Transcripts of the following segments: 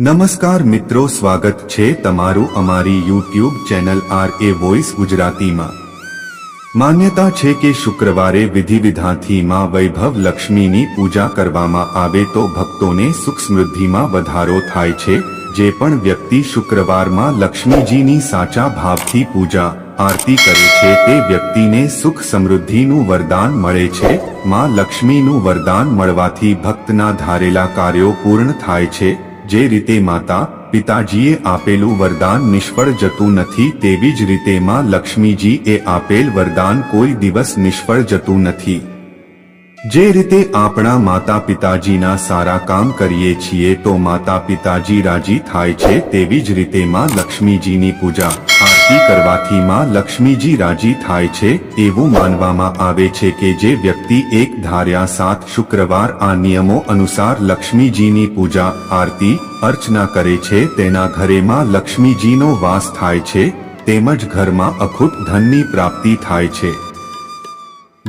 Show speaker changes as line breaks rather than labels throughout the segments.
નમસ્કાર મિત્રો, સ્વાગત છે તમારું અમારી YouTube channel R A voice ગુજરાતીમાં. માન્યતા છે કે શુક્રવારે વિધિ વિધાનથી માં વૈભવ લક્ષ્મીની પૂજા કરવામાં આવે તો ભક્તોને સુખ સમૃદ્ધિમાં વધારો થાય છે, જે પણ વ્યક્તિ શુક્રવારમાં લક્ષ્મીજીની સાચા ભાવથી પૂજા, આરતી કરે છે તે વ્યક્તિને સુખ સમૃદ્ધિનું વરદાન મળે છે, માં લક્ષ્મીનું વરદાન મળવાથી ભક્તના ધારેલા કાર્યો પૂર્ણ થાય છે જે રીતે માતા પિતાજીએ આપેલું વરદાન નિષ્ફળ જતું નથી તેવી જ રીતે માં લક્ષ્મીજી એ આપેલ વરદાન કોઈ દિવસ નિષ્ફળ જતું નથી. જે રીતે આપણા માતા પિતાજીના સારા કામ કરીએ છીએ તો માતા પિતાજી રાજી થાય છે તેવી જ રીતે માં લક્ષ્મીજીની પૂજા, આરતી કરવાથી માં લક્ષ્મીજી રાજી થાય છે એવું માનવામાં આવે છે કે જે વ્યક્તિ એક ધાર્યા સાત શુક્રવાર આ નિયમો અનુસાર લક્ષ્મીજીની પૂજા, આરતી, અર્ચના કરે છે તેના ઘરેમાં લક્ષ્મીજીનો વાસ થાય છે, તેમજ ઘરમાં અખૂટ ધનની પ્રાપ્તિ થાય છે.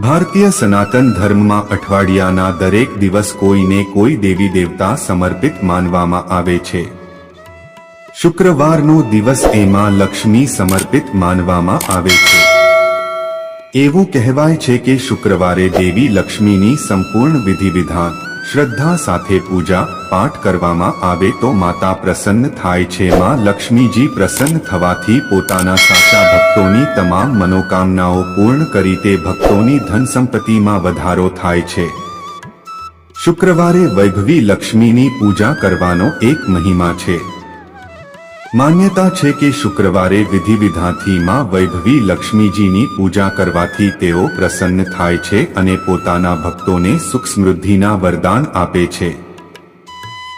ભારતીય સનાતન ધર્મમાં અઠવાડિયાના દરેક દિવસ કોઈને કોઈ દેવી દેવતા સમર્પિત માનવામાં આવે છે. શુક્રવારનો દિવસ એમાં લક્ષ્મી સમર્પિત માનવામાં આવે છે. એવું કહેવાય છે કે શુક્રવારે દેવી લક્ષ્મીની સંપૂર્ણ વિધિ વિધાન શ્રદ્ધા સાથે પૂજા પાઠ કરવામાં આવે તો માતા પ્રસન્ન થાય છે. માં લક્ષ્મીજી પ્રસન્ન થવાથી પોતાના સાચા ભક્તોની તમામ મનોકામનાઓ પૂર્ણ કરી તે ભક્તોની ધન સંપત્તિમાં વધારો થાય છે. શુક્રવારે વૈભવી લક્ષ્મીની પૂજા કરવાનો એક મહિમા છે. માન્યતા છે કે શુક્રવારે વિધિ વિધાથી માં વૈભવી લક્ષ્મીજીની પૂજા કરવાથી તેઓ પ્રસન્ન થાય છે અને પોતાના ભક્તોને સુખ સમૃદ્ધિના વરદાન આપે છે.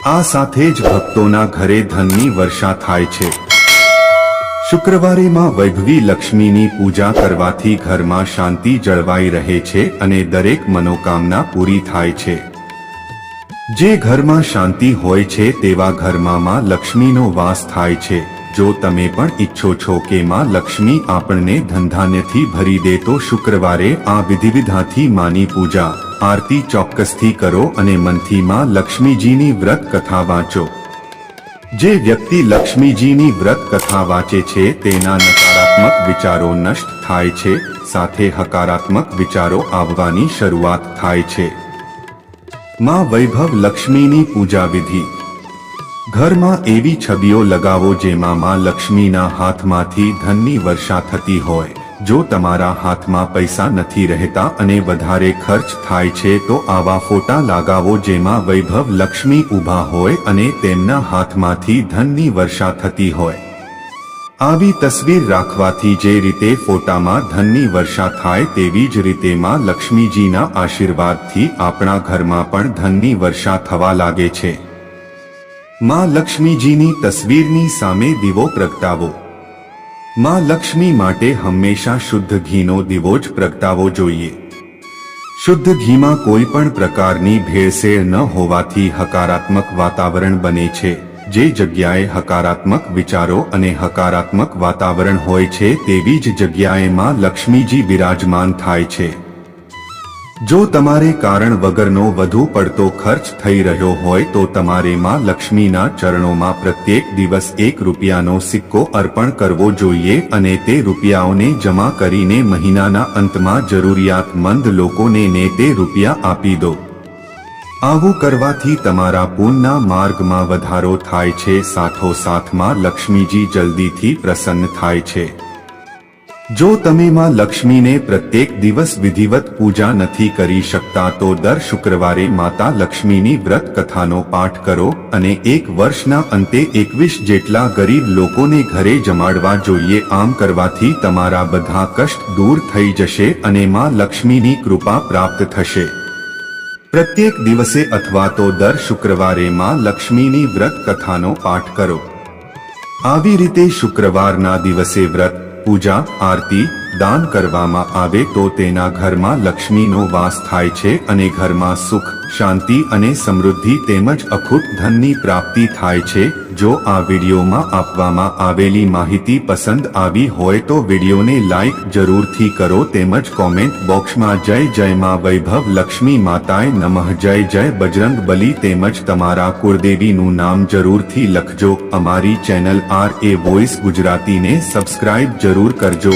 આ સાથે જ ભક્તોના ઘરે ધનની વર્ષા થાય છે. શુક્રવારે માં વૈભવી લક્ષ્મીની પૂજા કરવાથી ઘરમાં શાંતિ જળવાઈ રહે છે અને દરેક મનોકામના પૂરી થાય છે. જે ઘરમાં શાંતિ હોય છે તેવા ઘરમાં લક્ષ્મીનો વાસ થાય છે. જો તમે પણ ઈચ્છો છો કે માં લક્ષ્મી આપણને ધંધાન્યથી ભરી દે તો શુક્રવારે આ વિધિવિધાથી માની પૂજા. આરતી ચોક્કસથી કરો અને મનથી માં લક્ષ્મીજીની વ્રત કથા વાંચો. જે વ્યક્તિ લક્ષ્મીજીની વ્રત કથા વાંચે છે તેના નકારાત્મક વિચારો નષ્ટ થાય છે. સાથે હકારાત્મક વિચારો આવવાની શરૂઆત થાય છે. માં વૈભવ લક્ષ્મીની પૂજા વિધિ. ઘરમાં એવી છબીઓ લગાવો જેમાં માં લક્ષ્મીના હાથમાંથી ધનની વર્ષા થતી હોય. જો તમારા હાથમાં પૈસા નથી રહેતા અને વધારે ખર્ચ થાય છે તો આવા ફોટા લગાવો જેમાં વૈભવ લક્ષ્મી ઊભા હોય અને તેમના હાથમાંથી ધનની વર્ષા થતી હોય. આવી તસવીર રાખવાથી જે રીતે ફોટામાં ધનની વર્ષા થાય તેવી જ રીતે માં લક્ષ્મીજીના આશીર્વાદથી આપણા ઘરમાં પણ ધનની વર્ષા થવા લાગે છે. માં લક્ષ્મીજીની તસવીરની સામે દીવો પ્રગટાવો. માં લક્ષ્મી માટે હંમેશા શુદ્ધ ઘીનો દીવો જ પ્રગટાવવો જોઈએ. શુદ્ધ ઘીમાં કોઈ પણ પ્રકારની ભેળસેળ ન હોવાથી હકારાત્મક વાતાવરણ બને છે. જે જગ્યાએ હકારાત્મક વિચારો અને હકારાત્મક વાતાવરણ હોય છે તેવી જ જગ્યાએ માં લક્ષ્મીજી વિરાજમાન થાય છે. જો તમારે કારણ વગરનો વધુ પડતો ખર્ચ થઈ રહ્યો હોય તો તમારે માં લક્ષ્મીના ચરણોમાં પ્રત્યેક દિવસ એક રૂપિયાનો સિક્કો અર્પણ કરવો જોઈએ અને તે રૂપિયાઓને જમા કરીને મહિનાના અંતમાં જરૂરિયાતમંદ લોકોને ને તે રૂપિયા આપી દો. આવું કરવાથી તમારા પૂનના માર્ગમાં વધારો થાય છે, સાથોસાથમાં લક્ષ્મીજી જલ્દીથી પ્રસન્ન થાય છે. જો તમે માં લક્ષ્મીને પ્રત્યેક દિવસ વિધિવત પૂજા નથી કરી શકતા, તો દર શુક્રવારે માતા લક્ષ્મીની વ્રત કથાનો પાઠ કરો અને એક વર્ષના અંતે એકવીસ જેટલા ગરીબ લોકોને ઘરે જમાડવા જોઈએ. આમ કરવાથી તમારા બધા કષ્ટ દૂર થઈ જશે અને માં લક્ષ્મીની કૃપા પ્રાપ્ત થશે. પ્રત્યેક દિવસે અથવા તો દર શુક્રવારે માં લક્ષ્મીની વ્રત કથાનો પાઠ કરો. આવી રીતે શુક્રવારના દિવસે વ્રત, પૂજા, આરતી દાન કરવામાં આવે તો તેના ઘરમાં લક્ષ્મીનો વાસ થાય છે અને ઘરમાં સુખ, શાંતિ અને સમૃદ્ધિ તેમજ અખૂટ ધનની પ્રાપ્તિ થાય છે. જો આ વિડીયોમાં આપવામાં આવેલી માહિતી પસંદ આવી હોય તો વિડીયોને લાઈક જરૂરથી કરો તેમજ કોમેન્ટ બોક્સમાં જય જય માં વૈભવ લક્ષ્મી માતાએ નમઃ, જય જય બજરંગ બલી તેમજ તમારા કુળદેવીનું નામ જરૂરથી લખજો. અમારી ચેનલ આર એ વોઇસ ગુજરાતીને સબસ્ક્રાઇબ જરૂર કરજો.